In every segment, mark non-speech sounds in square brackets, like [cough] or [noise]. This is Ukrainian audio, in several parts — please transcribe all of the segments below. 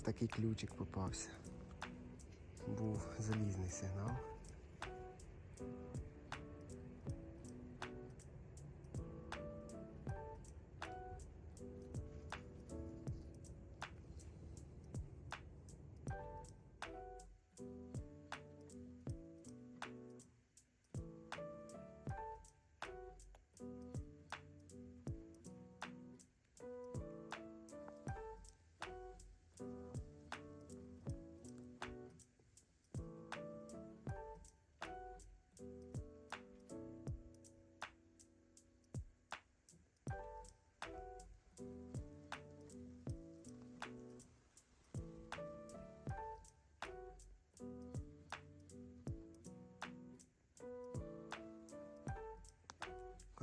такий ключик попався. Був залізний сигнал.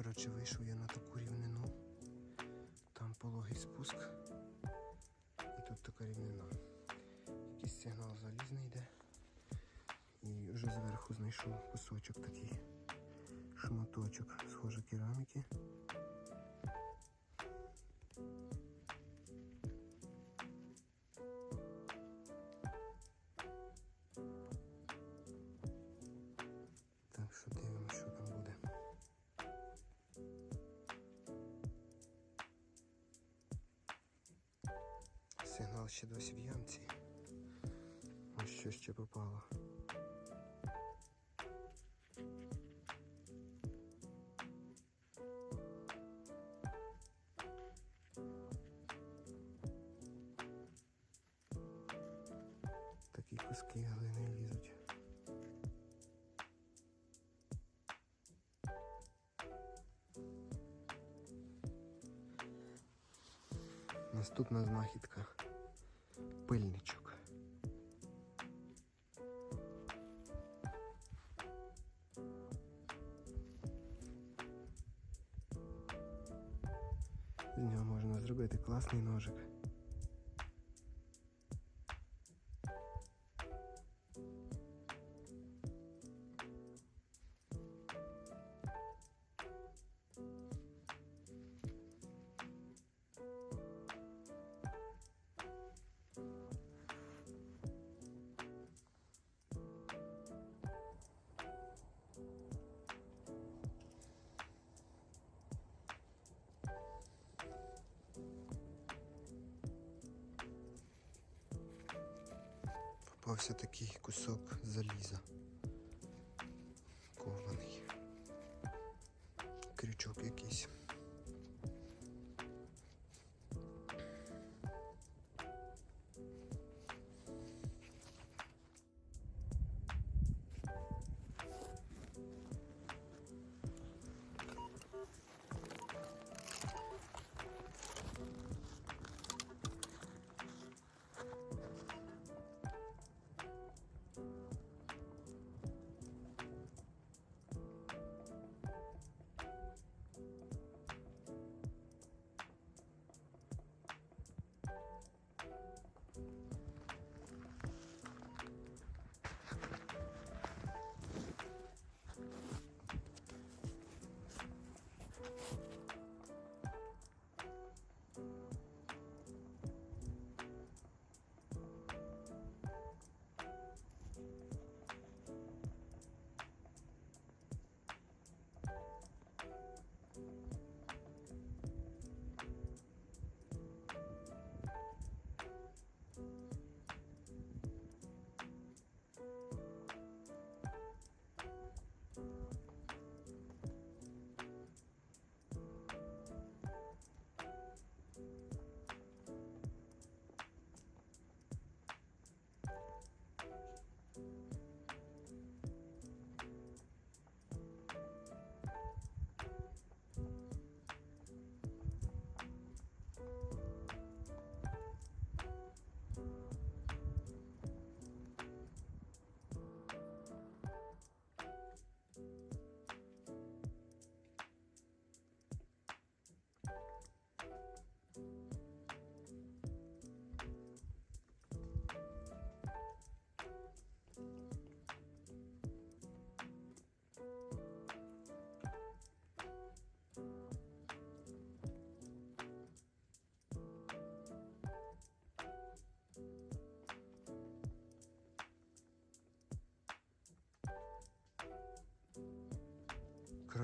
Коротше, вийшов я на таку рівнину. Там пологий спуск. І тут така рівнина. Якийсь сигнал залізний йде. І вже зверху знайшов кусочок такий шматочок, схоже кераміки. Ще досі в ямці. Ось що ще попало. Такі куски глини лізуть. Наступна знахідка. З нього можна зробити класний ножик. Попався такий кусок заліза.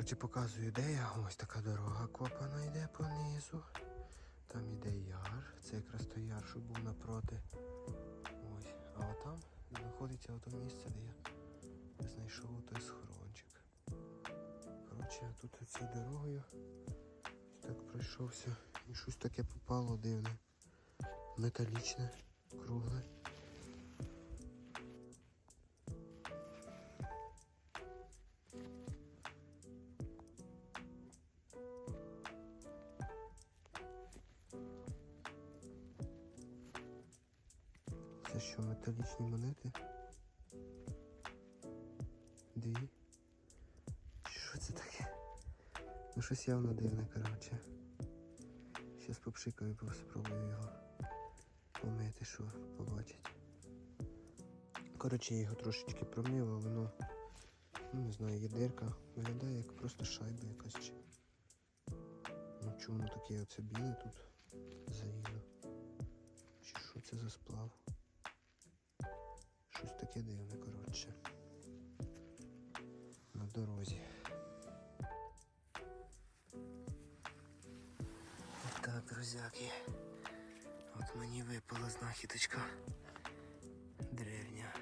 Коротше, показую, де я. Ось така дорога копана йде понизу. Там іде яр. Це якраз той яр, що був напроти. Ось. А отам знаходиться ото місце, де я знайшов той схорончик. Коротше, я тут цією дорогою так пройшовся і щось таке попало дивне. Металічне, кругле. Дві. Що це таке? Ну щось явно дивне, коротше. Щас попшикаю, спробую його помити, що побачить. Коротше, я його трошечки промив, а воно, ну не знаю, є дирка. Виглядає як просто шайба якась. Ну чому таке оце біле тут заїло? Чи що це за сплав? Щось таке дивне, коротше. Друзяки. От мені випала знахідочка древня.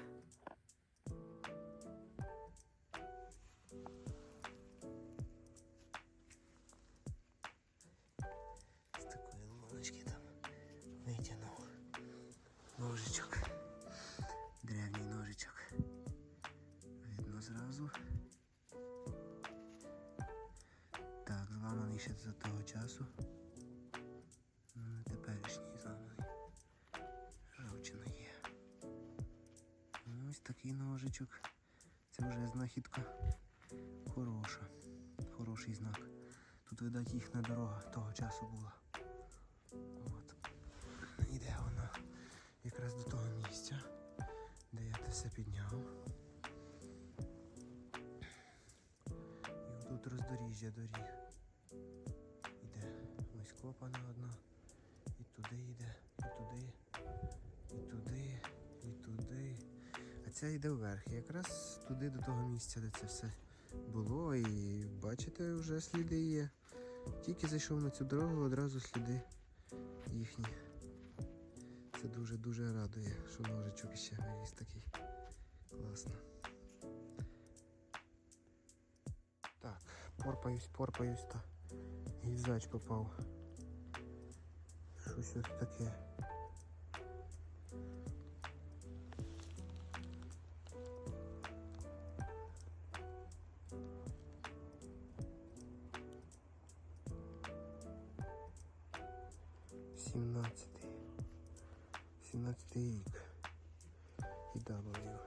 З такої луночки там витягнув ножичок. Древній ножичок. Видно зразу. Так, зламаний ще за того часу. Ну, не. Жовчина є. Ну, Ось такий ножичок. Це вже знахідка хороша. Хороший знак. Тут, видать, їхня дорога того часу була. От. Іде вона якраз до того місця, де я це все підняв. І тут роздоріжжя доріг. Іде ось копана одна. Ця йде вверх. Якраз туди до того місця, де це все було. І бачите, вже сліди є. Тільки зайшов на цю дорогу, одразу сліди їхні. Це дуже-дуже радує, що ножичок ще вивіз такий. Класно. Так, порпаюсь, порпаюсь та гільзач попав. Щось ось таке. Сімнадцятий. Сімнадцятий рік. І W.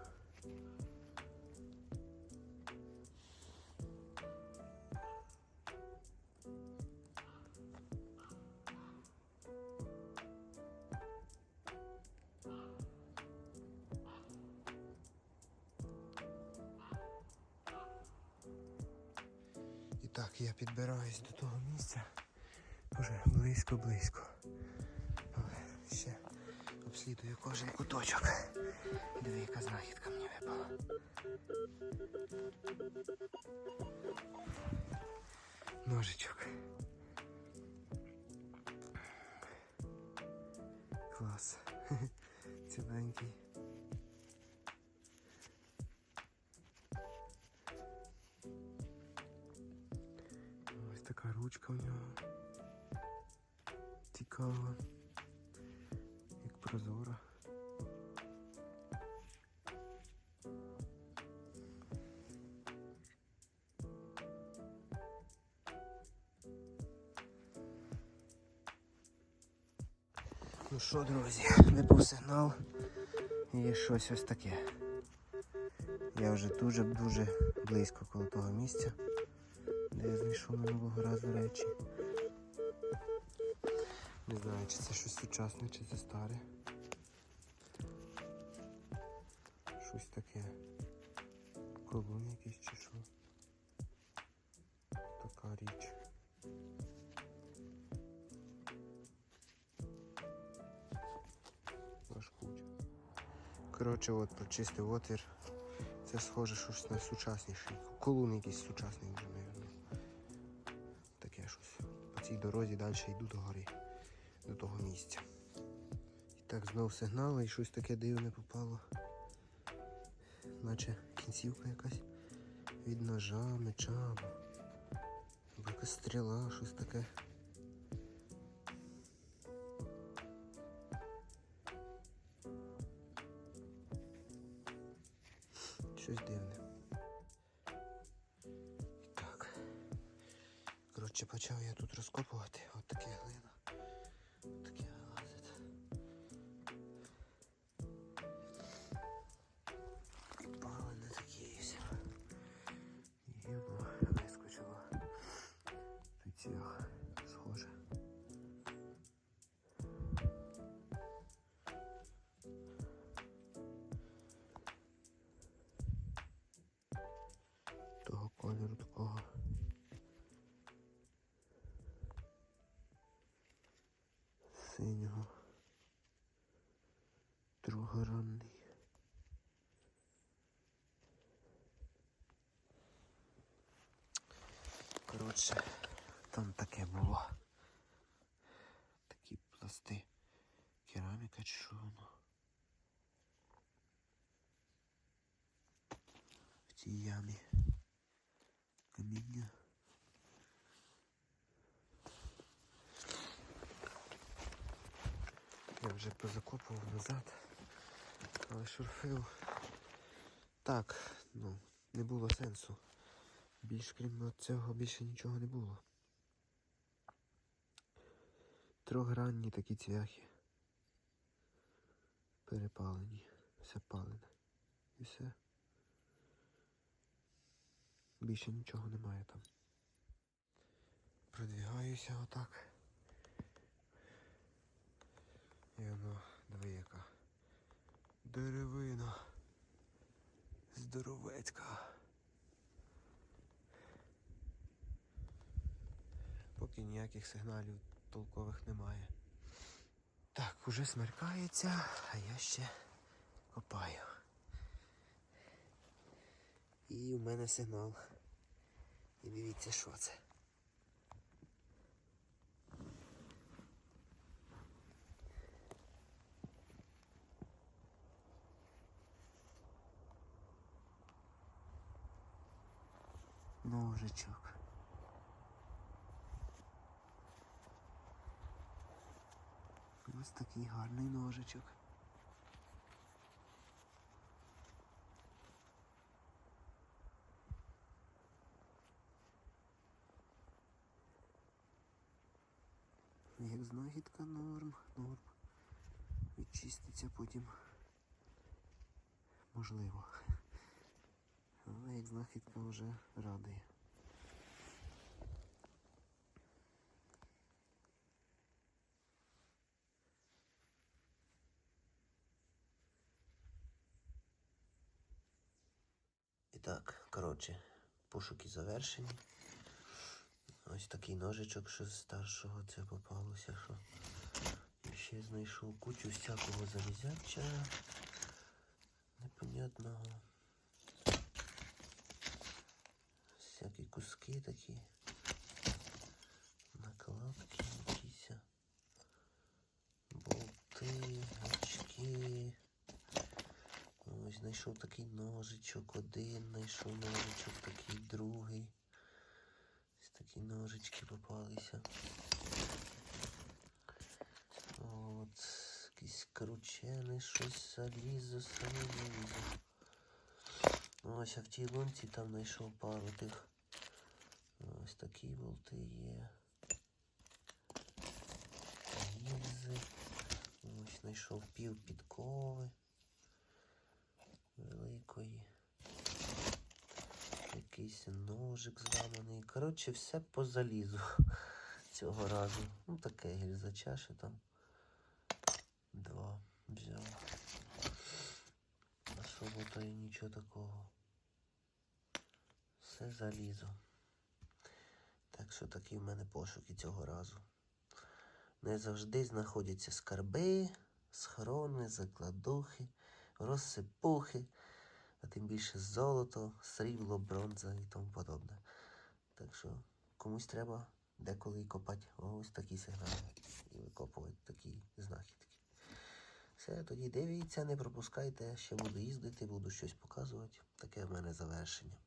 І так, я підбираюсь до того місця. Уже близько-близько. Але кожен куточок. Диви, яка знахідка мені випала. Ножичок. Клас. [laughs] Ціленький. Ось така ручка у нього. Цікава. Прозора. Ну що, друзі, випав сигнал і щось ось таке. Я вже дуже-дуже близько коло того місця, де я знайшов минулого разу речі. Не знаю, чи це щось сучасне, чи це старе. Коротше, от прочистив отвір. Це схоже щось на сучасніший. Колун якийсь сучасний вже, мабуть. цій дорозі далі йду до гори, до того місця. І так знов сигнали і щось таке дивне попало. Наче кінцівка якась від ножа, меча якась стріла, щось таке. Кольору такого. Синього. Другоронний. Коротше, там таке було. Такі пласти. Кераміка чи що воно. В цій ямі. Каміння. Я вже позакопував назад, але шурфив. Так, ну, не було сенсу. Більш крім цього більше нічого не було. Трогранні такі цвяхи. Перепалені. Все палене. І все. Більше нічого немає там. Продвігаюся отак. І воно, диви яка. Деревина. Здоровецька. Поки ніяких сигналів толкових немає. Так, уже смеркається, а я ще копаю. І в мене сигнал. І дивіться, що це. Ножичок. Ось такий гарний ножичок. Як знахідка норм, норм. Відчиститься потім. Можливо. Але як знахідка вже радує. І так, коротше, пошуки завершені. Ось такий ножичок, що з старшого це попалося, що І ще знайшов кучу всякого залізяча. Непонятного. Всякі куски такі. Накладки якісь. Болти, очки. Ось знайшов такий ножичок, один знайшов ножичок, такий другий. Такі ножички попалися. От, якийсь кручений, щось залізо, саме залізо. Ну, ось а в тій лунці там знайшов пару тих. Ось такі болти є. Гільзи. Ось знайшов пів підкови великої. Якийсь ножик зламаний. Коротше, все по залізу [laughs] цього разу. Ну таке гільзача, що там два взяв. Особо то і нічого такого. Все залізо. Так що такі в мене пошуки цього разу. Не завжди знаходяться скарби, схорони, закладухи, розсипухи, а тим більше золото, срібло, бронза і тому подобне. Так що комусь треба деколи і копати ось такі сигнали і викопувати такі знахідки. Все, тоді дивіться, не пропускайте, ще буду їздити, буду щось показувати. Таке в мене завершення.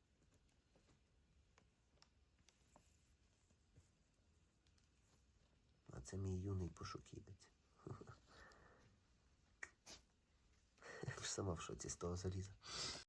А це мій юний пошуківець. [laughs] Сама в шоці з того заліза.